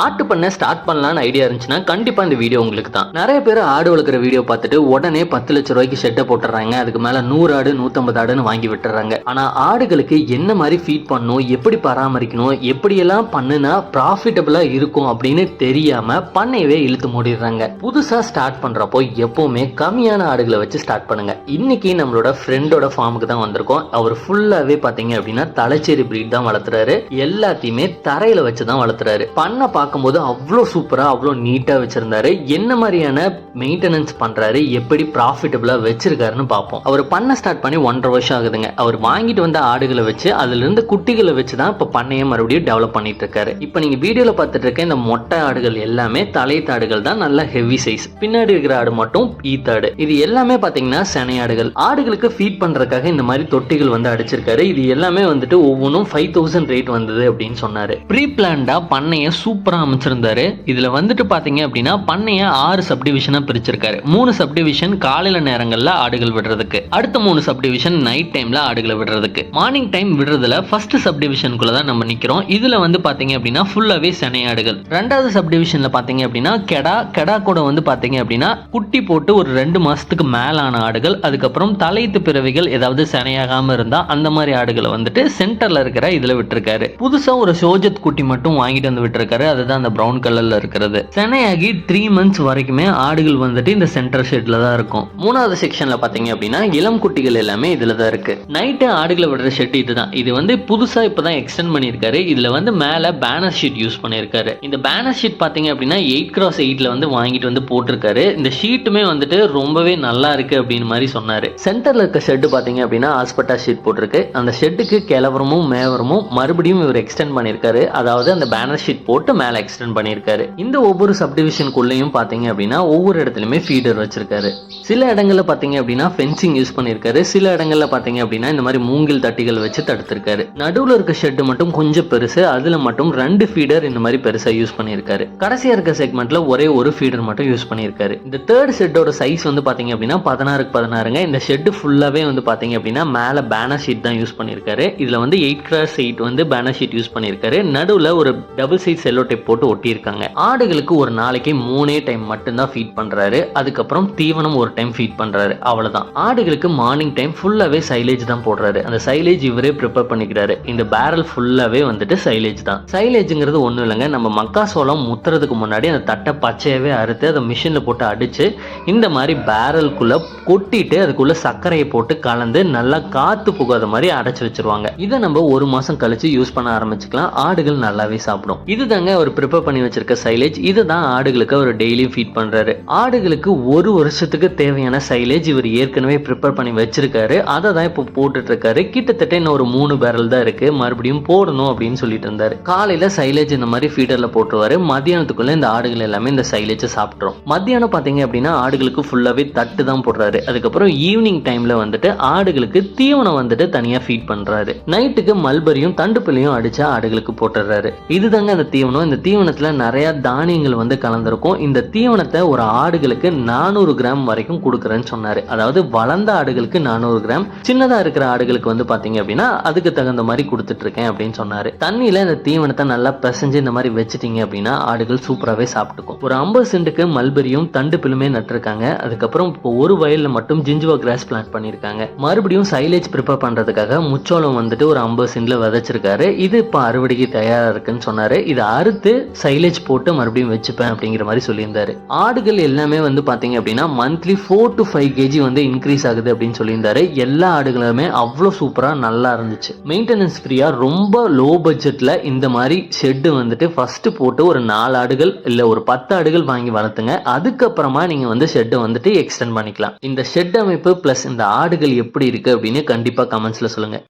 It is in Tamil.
ஆட்டு பண்ண ஸ்டார்ட் பண்ணலாம்னு ஐடியா இருந்துச்சுன்னா கண்டிப்பா இந்த வீடியோ உங்களுக்கு தான் நிறைய பேர் ஆடு வளர்க்குற வீடியோ பார்த்துட்டு உடனே பத்து லட்ச ரூபாய்க்கு ஷெட்டை போட்டுறாங்க அதுக்கு மேல நூறு ஆடு நூத்தம்பது ஆடுன்னு வாங்கி விட்டுறாங்க ஆனா ஆடுகளுக்கு என்ன மாதிரி ஃபீட் பண்ணணும் எப்படி பராமரிக்கணும் எப்படியெல்லாம் பண்ணுனா ப்ராஃபிட்டபிளா இருக்கும் அப்படின்னு தெரியாம பண்ணையவே இழுத்து மூடிடுறாங்க. புதுசா ஸ்டார்ட் பண்றப்போ எப்பவுமே கம்மியான ஆடுகளை வச்சு ஸ்டார்ட் பண்ணுங்க. இன்னைக்கு நம்மளோட ஃப்ரெண்டோட ஃபார்முக்கு தான் வந்திருக்கோம். அவர் ஃபுல்லாவே பாத்தீங்க அப்படின்னா தலைச்சேரி பிரீட் தான் வளர்த்துறாரு. எல்லாத்தையுமே தரையில வச்சு தான் வளர்த்துறாரு. பண்ண பார்க்கும்போது அவ்வளோ சூப்பராக அவ்வளோ நீட்டாக வச்சுருந்தாரு. என்ன மாதிரியான மெயின்டெனன்ஸ் பண்ணுறாரு எப்படி ப்ராஃபிட்டபுளாக வச்சுருக்காருன்னு பார்ப்போம். அவர் பண்ண ஸ்டார்ட் பண்ணி ஒன்றரை வருஷம் ஆகுதுங்க. அவர் வாங்கிட்டு வந்த ஆடுகளை வச்சு அதுலேருந்து குட்டிகளை வச்சு தான் இப்போ பண்ணையை மறுபடியும் டெவலப் பண்ணிட்டு இருக்காரு. இப்போ நீங்கள் வீடியோவில் பார்த்துட்டு இருக்க இந்த மொட்டை ஆடுகள் எல்லாமே தலைத்தாடுகள் தான் நல்ல ஹெவி சைஸ் பின்னாடி இருக்கிற ஆடு மட்டும் ஈத்தாடு. இது எல்லாமே பார்த்தீங்கன்னா செனையாடுகள் ஆடுகளுக்கு ஃபீட் பண்ணுறதுக்காக இந்த மாதிரி தொட்டிகள் வந்து அடிச்சிருக்காரு. இது எல்லாமே வந்துட்டு ஒவ்வொன்றும் ஃபைவ் தௌசண்ட் ரேட் வந்தது அப்படின்னு சொன்னார். ப்ரீ பிளான்டாக பண்ணையை சூப்பர் அமைச்சிருந்தாரு. இதுல வந்துட்டு பாத்தீங்க அப்படின்னா பண்ணைய ஆறு சப்டிவிஷனாக பிரிச்சிருக்காரு. மூணு சப்டிவிஷன் காலையில நேரங்களில் ஆடுகள் விடுறதுக்கு. அடுத்த மூணு சப்டிவிஷன் நைட் டைம்ல ஆடுகளை விடுறதுக்கு. மார்னிங் டைம் விடுறதுல ஃபர்ஸ்ட் சப்டிவிஷனுக்குள்ள தான் நம்ம நிக்கிறோம். இதுல வந்து பாத்தீங்க அப்படின்னா ஃபுல்லாவே செனை ஆடுகள். ரெண்டாவது சப்டிவிஷனில் பாத்தீங்க அப்படின்னா கெடா கெடா கூட வந்து பாத்தீங்க அப்படின்னா குட்டி போட்டு ஒரு ரெண்டு மாசத்துக்கு மேலான ஆடுகள். அதுக்கப்புறம் தலைத்து பிறவிகள் ஏதாவது செனையாகாமல் இருந்தா அந்த மாதிரி ஆடுகளை வந்துட்டு சென்டர்ல இருக்கிற இதுல விட்டுருக்காரு. புதுசா ஒரு சோஜத் குட்டி மட்டும் வாங்கிட்டு வந்து விட்டுருக்காரு. அது அதுதான் அந்த பிரவுன் கலரில் இருக்கிறது. சென்னையாகி த்ரீ மந்த்ஸ் வரைக்குமே ஆடுகள் வந்துட்டு இந்த சென்டர் ஷெட்ல தான் இருக்கும். மூணாவது செக்ஷன்ல பார்த்தீங்க அப்படின்னா இளம் குட்டிகள் எல்லாமே இதுல தான் இருக்கு. நைட்டு ஆடுகளை விடுற ஷெட் இதுதான். இது வந்து புதுசாக இப்போ தான் எக்ஸ்டெண்ட் பண்ணியிருக்காரு. இதுல வந்து மேல பேனர் ஷீட் யூஸ் பண்ணியிருக்காரு. இந்த பேனர் ஷீட் பார்த்தீங்க அப்படின்னா எயிட் கிராஸ் எயிட்டில் வந்து வாங்கிட்டு வந்து போட்டிருக்காரு. இந்த ஷீட்டுமே வந்துட்டு ரொம்பவே நல்லா இருக்கு அப்படின்னு மாதிரி சொன்னார். சென்டர்ல இருக்க ஷெட் பார்த்தீங்க அப்படின்னா ஆஸ்பட்டா ஷீட் போட்டிருக்கு. அந்த ஷெட்டுக்கு கிளவரமும் மேவரமும் மறுபடியும் இவர் எக்ஸ்டெண்ட் பண்ணியிருக்காரு. அதாவது அந்த பேனர் ஷீட் போட்டு மேலே எக்ஸ்டெண்ட் பண்ணியிருக்காரு. இந்த ஒவ்வொரு சப்டிவிஷனுக்குள்ளேயும் பாத்தீங்க அப்படின்னா ஒவ்வொரு இடத்துலயுமே ஃபீடர் வச்சிருக்காரு. சில இடங்கள்ல பாத்தீங்க அப்படின்னா ஃபென்சிங் யூஸ் பண்ணியிருக்காரு. சில இடங்கள்ல பாத்தீங்க அப்படின்னா இந்த மாதிரி மூங்கில் தட்டிகள் வச்சு தடுத்திருக்காரு. நடுவுல இருக்க ஷெட் மட்டும் கொஞ்சம் பெருசு அதுல மட்டும் ரெண்டு ஃபீடர் இந்த மாதிரி பெருசா யூஸ் பண்ணியிருக்காரு. கடைசியா இருக்க செக்மெண்ட்ல ஒரே ஒரு ஃபீடர் மட்டும் யூஸ் பண்ணியிருக்காரு. இந்த தேர்ட் ஷெட்டோட சைஸ் வந்து பாத்தீங்க அப்படின்னா பதினாறுக்கு பதினாறுங்க. இந்த ஷெட் ஃபுல்லாவே வந்து பாத்தீங்க அப்படின்னா மேல பேனர் ஷீட் தான் யூஸ் பண்ணியிருக்காரு. இதுல வந்து எயிட் கிராஸ் எயிட் வந்து பேனர் ஷீட் யூஸ் பண்ணியிருக்காரு. நடுவுல ஒரு டபுள் சைஸ் செல்லோ டேப் போட்டு ஒட்டியிருக்காங்க. ஆடுகளுக்கு ஒரு நாளைக்கு மூணே டைம் மட்டும்தான் ஃபீட் பண்றாரு. அதுக்கப்புறம் தீவனம் ஒரு டைம் ஃபீட் பண்றாரு. அவ்வளவுதான். ஆடுகளுக்கு மார்னிங் டைம் ஃபுல்லாவே சைலேஜ் தான் போடுறாரு. அந்த சைலேஜ் இவரே ப்ரிப்பேர் பண்ணிக்கிறாரு. இந்த பேரல் ஃபுல்லாவே வந்துட்டு சைலேஜ் தான். சைலேஜ்ங்கிறது ஒன்றும் இல்லைங்க. நம்ம மக்காசோளம் முத்துறதுக்கு முன்னாடி அந்த தட்டை பச்சையாவே அறுத்து அதை மிஷினில் போட்டு அடிச்சு இந்த மாதிரி பேரலுக்குள்ள கொட்டிட்டு அதுக்குள்ள சர்க்கரையை போட்டு கலந்து நல்லா காத்து புகாத மாதிரி அடைச்சு வச்சிருவாங்க. இதை நம்ம ஒரு மாசம் கழிச்சு யூஸ் பண்ண ஆரம்பிச்சுக்கலாம். ஆடுகள் நல்லாவே சாப்பிடும். இதுதாங்க அவர் ப்ரிப்பேர் பண்ணி வச்சிருக்க சைலேஜ் இதுதான் ஆடுகளுக்கு அவர் டெய்லியும் ஃபீட் பண்றாரு. ஆடுகளுக்கு ஒரு வருஷத்துக்கு தேவையான சைலேஜ் இவர் ஏற்கனவே ப்ரிப்பேர் பண்ணி வச்சிருக்காரு. அதை தான் இப்போ போட்டுட்டு இருக்காரு கிட்டத்தட்ட இன்னும் ஒரு மூணு பேரல் தான் இருக்கு. மறுபடியும் போடணும் அப்படின்னு சொல்லிட்டு இருந்தாரு. காலையில சைலேஜ் இந்த மாதிரி ஃபீடர்ல போட்டுருவாரு. மத்தியானத்துக்குள்ள இந்த ஆடுகள் எல்லாமே இந்த சைலேஜை சாப்பிட்றோம் மத்தியானம் பார்த்தீங்க அப்படின்னா ஆடுகளுக்கு ஃபுல்லாவே தட்டு தான் போடுறாரு. அதுக்கப்புறம் ஈவினிங் டைம்ல வந்துட்டு ஆடுகளுக்கு தீவனம் வந்துட்டு தனியா ஃபீட் பண்றாரு. நைட்டுக்கு மல்பரியும் தண்டுப்பிள்ளையும் அடிச்சா ஆடுகளுக்கு போட்டுடுறாரு. இதுதாங்க அந்த தீவனம் இந்த தீவனத்தில் நிறையா தானியங்கள் வந்து கலந்திருக்கும். இந்த தீவனத்தை ஒரு ஆடுகளுக்கு நானூறு கிராம் வரைக்கும் கொடுக்குறேன்னு சொன்னார். அதாவது வளர்ந்த ஆடுகளுக்கு நானூறு கிராம் சின்னதாக இருக்கிற ஆடுகளுக்கு வந்து பார்த்தீங்க அப்படின்னா அதுக்கு தகுந்த மாதிரி கொடுத்துட்டு இருக்கேன் அப்படின்னு சொன்னார். தண்ணியில் இந்த தீவனத்தை நல்லா பிசைஞ்சு இந்த மாதிரி வச்சுட்டீங்க அப்படின்னா ஆடுகள் சூப்பராகவே சாப்பிட்டுக்கும். ஒரு ஐம்பது சென்ட்டுக்கு மல்பெரியும் தண்டு பிலுமே நட்டிருக்காங்க. அதுக்கப்புறம் இப்போ ஒரு வயலில் மட்டும் ஜிஞ்சுவா கிராஸ் பிளான்ட் பண்ணியிருக்காங்க மறுபடியும் சைலேஜ் ப்ரிப்பேர் பண்ணுறதுக்காக முச்சோளம் வந்துட்டு ஒரு ஐம்பது சென்ட்டில் விதைச்சிருக்காரு. இது இப்போ அறுவடைக்கு தயாராக இருக்குன்னு சொன்னார். இதை அறுத்து சைலேஜ் போட்டு மறுபடியும் வச்சுப்பேன் அப்படிங்கிற மாதிரி சொல்லியிருந்தாரு. ஆடுகள் எல்லாமே வந்து பார்த்தீங்க அப்படின்னா monthly four to five KG வந்து இன்க்ரீஸ் ஆகுது அப்படின்னு சொல்லியிருந்தாரு. எல்லா ஆடுகளுமே அவ்வளோ சூப்பராக நல்லா இருந்துச்சு. மெயின்டெனன்ஸ் ஃப்ரீயாக ரொம்ப லோ பட்ஜெட்டில் இந்த மாதிரி ஷெட்டு வந்துட்டு ஃபர்ஸ்ட் போட்டு ஒரு நாலு ஆடுகள் இல்லை ஒரு பத்து ஆடுகள் வாங்கி வளர்த்துங்க. அதுக்கப்புறமா நீங்கள் வந்து ஷெட்டை வந்துட்டு எக்ஸ்டெண்ட் பண்ணிக்கலாம். இந்த ஷெட் அமைப்பு ப்ளஸ் இந்த ஆடுகள் எப்படி இருக்குது அப்படின்னு கண்டிப்பாக கமெண்ட்ஸில் சொல்லுங்கள்